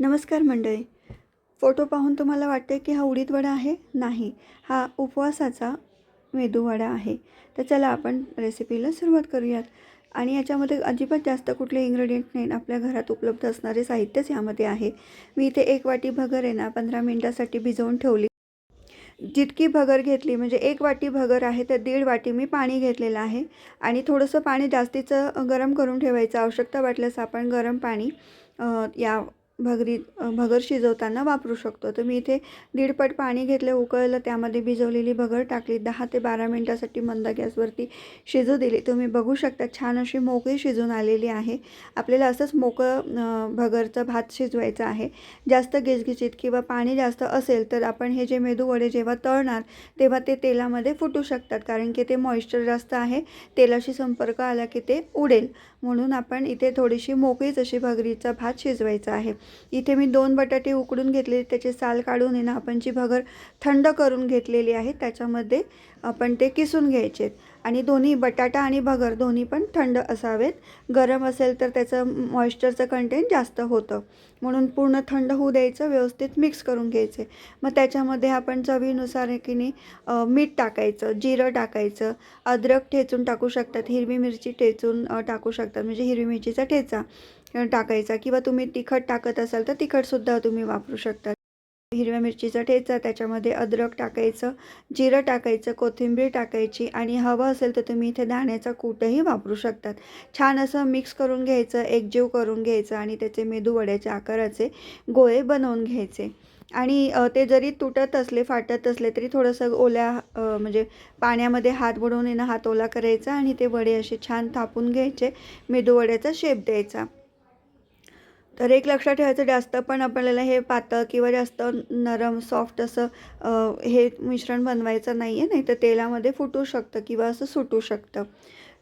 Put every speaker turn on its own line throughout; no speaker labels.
नमस्कार मंडळी. फोटो पाहून तुम्हाला वाटते की हा उडीद वडा आहे? नाही. हा उपवासाचा मेदूवडा आहे. तर चला आपण रेसिपीला सुरुवात करूयात. आणि याच्यामध्ये अजिबात जास्त कुठले इंग्रेडियंट नाही. आपल्या घरात उपलब्ध असणारे साहित्यच यामध्ये आहे. मी इथे एक वाटी भगर आहे ना पंधरा मिनटासाठी भिजवून ठेवली. जितकी भगर घेतली म्हणजे एक वाटी भगर आहे तर दीड वाटी मी पाणी घेतलेलं आहे. आणि थोडंसं पाणी जास्तीचं गरम करून ठेवायचं. आवश्यकता वाटल्यास आपण गरम पाणी या भगरी भगर शिजवताना वापरू शकतो. तर मी इथे दीडपट पाणी घेतलं उकळलं त्यामध्ये भिजवलेली भगर टाकली. दहा ते बारा मिनटासाठी मंद गॅसवरती शिजू दिली. तुम्ही बघू शकता छान अशी मोकळी शिजून आलेली आहे. आपल्याला असंच मोकळं भगरचा भात शिजवायचा आहे. जास्त गिजगिजीत किंवा पाणी जास्त असेल तर आपण हे जे मेदू वडे जेव्हा तळणार तेव्हा ते तेलामध्ये फुटू शकतात. कारण की ते मॉइश्चर जास्त आहे तेलाशी संपर्क आला की ते उडेल. म्हणून आपण इथे थोडीशी मोकळीच अशी भगरीचा भात शिजवायचा आहे. इथे मी दोन बटाटे उकडून घेतले त्याचे साल काढून आहे ना आपण जी भगर थंड करून घेतलेली आहे त्याच्यामध्ये आपण ते किसून घ्यायचे आणि दोन्ही बटाटा आणि भगर दोन्ही पण थंड असावेत. गरम असेल तर त्याचं मॉइश्चरचं कंटेंट जास्त होतं. म्हणून पूर्ण थंड होऊ द्यायचं व्यवस्थित मिक्स करून घ्यायचे. मग त्याच्यामध्ये आपण चवीनुसार की नाही मीठ टाकायचं जिरं टाकायचं अद्रक ठेचून टाकू शकतात हिरवी मिरची ठेचून टाकू शकतात म्हणजे हिरवी मिरचीचा ठेचा. टाकायचा किंवा तुम्ही तिखट टाकत असाल तर तिखटसुद्धा तुम्ही वापरू शकता. हिरव्या मिरचीचा ठेचा त्याच्यामध्ये अद्रक टाकायचं जिरं टाकायचं कोथिंबीर टाकायची आणि हवं असेल तर तुम्ही इथे दाण्याचा कूटही वापरू शकतात. छान असं मिक्स करून घ्यायचं एकजीव करून घ्यायचं आणि त्याचे मेदू वड्याच्या आकाराचे गोळे बनवून घ्यायचे. आणि ते जरी तुटत असले फाटत असले तरी थोडंसं ओल्या म्हणजे पाण्यामध्ये हात बुडवून येणं हात ओला करायचा आणि ते वडे असे छान थापून घ्यायचे मेदू वड्याचा शेप द्यायचा. तर एक लक्षात ठेवायचं जास्त पण आपल्याला हे पातळ किंवा जास्त नरम सॉफ्ट असं हे मिश्रण बनवायचं नाही आहे नाही तर तेलामध्ये फुटू शकतं किंवा असं सुटू शकतं.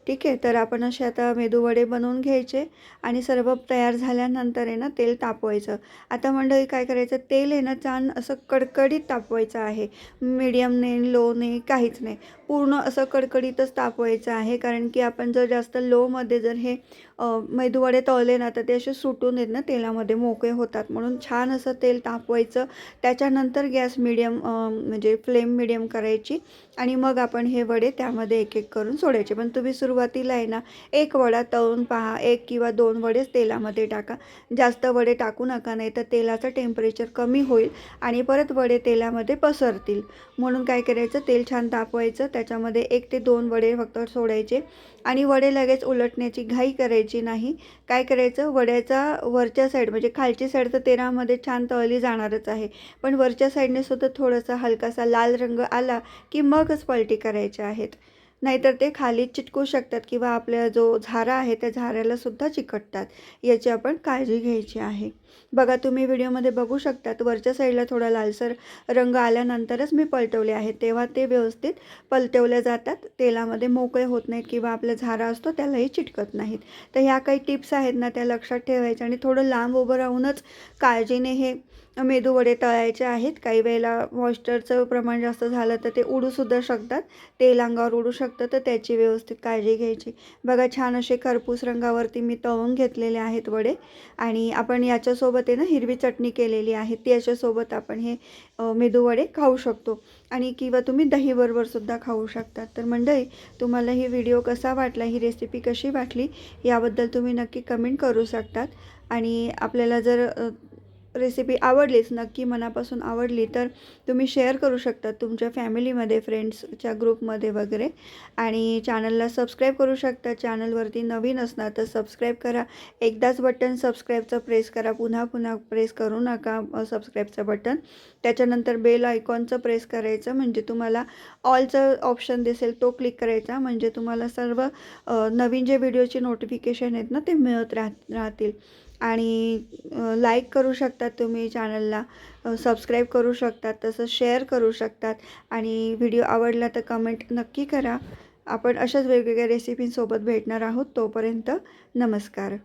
ठीक आहे? तर आपण असे आता मेदूवडे बनवून घ्यायचे आणि सर्व तयार झाल्यानंतर आहे ना तेल तापवायचं. आता मंडळी काय करायचं? तेल आहे ना छान असं कडकडीत तापवायचं आहे. मीडियमने लोने काहीच नाही. पूर्ण असं कडकडीतच तापवायचं आहे. कारण की आपण जर जास्त लोमध्ये जर हे मेदूवडे तळले ना तर ते असे सुटून येत ना तेलामध्ये मोकळे होतात. म्हणून छान असं तेल तापवायचं. त्याच्यानंतर गॅस मिडियम म्हणजे फ्लेम मिडियम करायची. आणि मग आपण हे वडे त्यामध्ये एक एक करून सोडायचे. पण तुम्ही सुरुवातीला आहे ना एक वडा तळून पहा. एक किंवा दोन वडेच तेलामध्ये टाका. जास्त वडे टाकू नका नाही तर तेलाचं टेम्परेचर कमी होईल आणि परत वडे तेलामध्ये पसरतील. म्हणून काय करायचं? तेल छान तापवायचं. त्याच्यामध्ये एक ते दोन वडे फक्त सोडायचे आणि वडे लगेच उलटण्याची घाई करायची नाही. काय करायचं? वड्याचा वरच्या साईड म्हणजे खालची साईड तर तेलामध्ये छान तळली जाणारच आहे. पण वरच्या साईडने सुद्धा थोडासा हलकासा लाल रंग आला की मगच पलटी करायच्या आहेत. नाहीतर ते खाली चिटकू शकतात किंवा आपला जो झारा आहे त्या झाऱ्याला सुद्धा चिकटतात. याची आपण काळजी घ्यायची आहे. बघा तुम्ही व्हिडिओमध्ये बघू शकतात वरच्या साईडला थोडा लालसर रंग आल्यानंतरच मी पलटवले आहेत. तेव्हा ते व्यवस्थित पलटवल्या जातात. तेलामध्ये मोकळे होत नाहीत किंवा आपला झारा असतो त्यालाही चिटकत नाहीत. तर ह्या काही टिप्स आहेत ना त्या लक्षात ठेवायच्या आणि थोडं लांब उभं राहूनच काळजीने हे मेदूवडे तळायचे आहेत. काही वेळेला मॉइश्चरचं प्रमाण जास्त झालं तर ते उडूसुद्धा शकतात. तेल अंगावर उडू शकतं तर त्याची व्यवस्थित काळजी घ्यायची. बघा छान असे खरपूस रंगावरती मी तळून घेतलेले आहेत वडे. आणि आपण याच्यासोबत आहे ना हिरवी चटणी केलेली आहे. ती याच्यासोबत आपण हे मेदूवडे खाऊ शकतो. आणि किंवा तुम्ही दहीबरोबरसुद्धा खाऊ शकतात. तर मंडळी तुम्हाला ही व्हिडिओ कसा वाटला ही रेसिपी कशी वाटली याबद्दल तुम्ही नक्की कमेंट करू शकतात. आणि आपल्याला जर रेसिपी आवडलीच नक्की मनापासून आवडली तर तुम्ही शेअर करू शकता तुमच्या फॅमिलीमध्ये फ्रेंड्सच्या ग्रुपमध्ये वगैरे. आणि चॅनलला सबस्क्राईब करू शकता. चॅनलवरती नवीन असणार तर सबस्क्राईब करा. एकदाच बटन सबस्क्राईबचं प्रेस करा. पुन्हा पुन्हा प्रेस करू नका सबस्क्राईबचं बटन त्याच्यानंतर बेल आयकॉनचं प्रेस करायचं म्हणजे तुम्हाला ऑलचं ऑप्शन दिसेल तो क्लिक करायचा. म्हणजे तुम्हाला सर्व नवीन जे व्हिडिओचे नोटिफिकेशन आहेत ना ते मिळत राह राहतील. आणि लाईक करू शकतात तुम्ही चॅनलला सबस्क्राईब करू शकतात तसं शेअर करू शकतात आणि व्हिडिओ आवडला तर कमेंट नक्की करा. आपण अशाच वेगवेगळ्या रेसिपींसोबत भेटणार आहोत तोपर्यंत नमस्कार.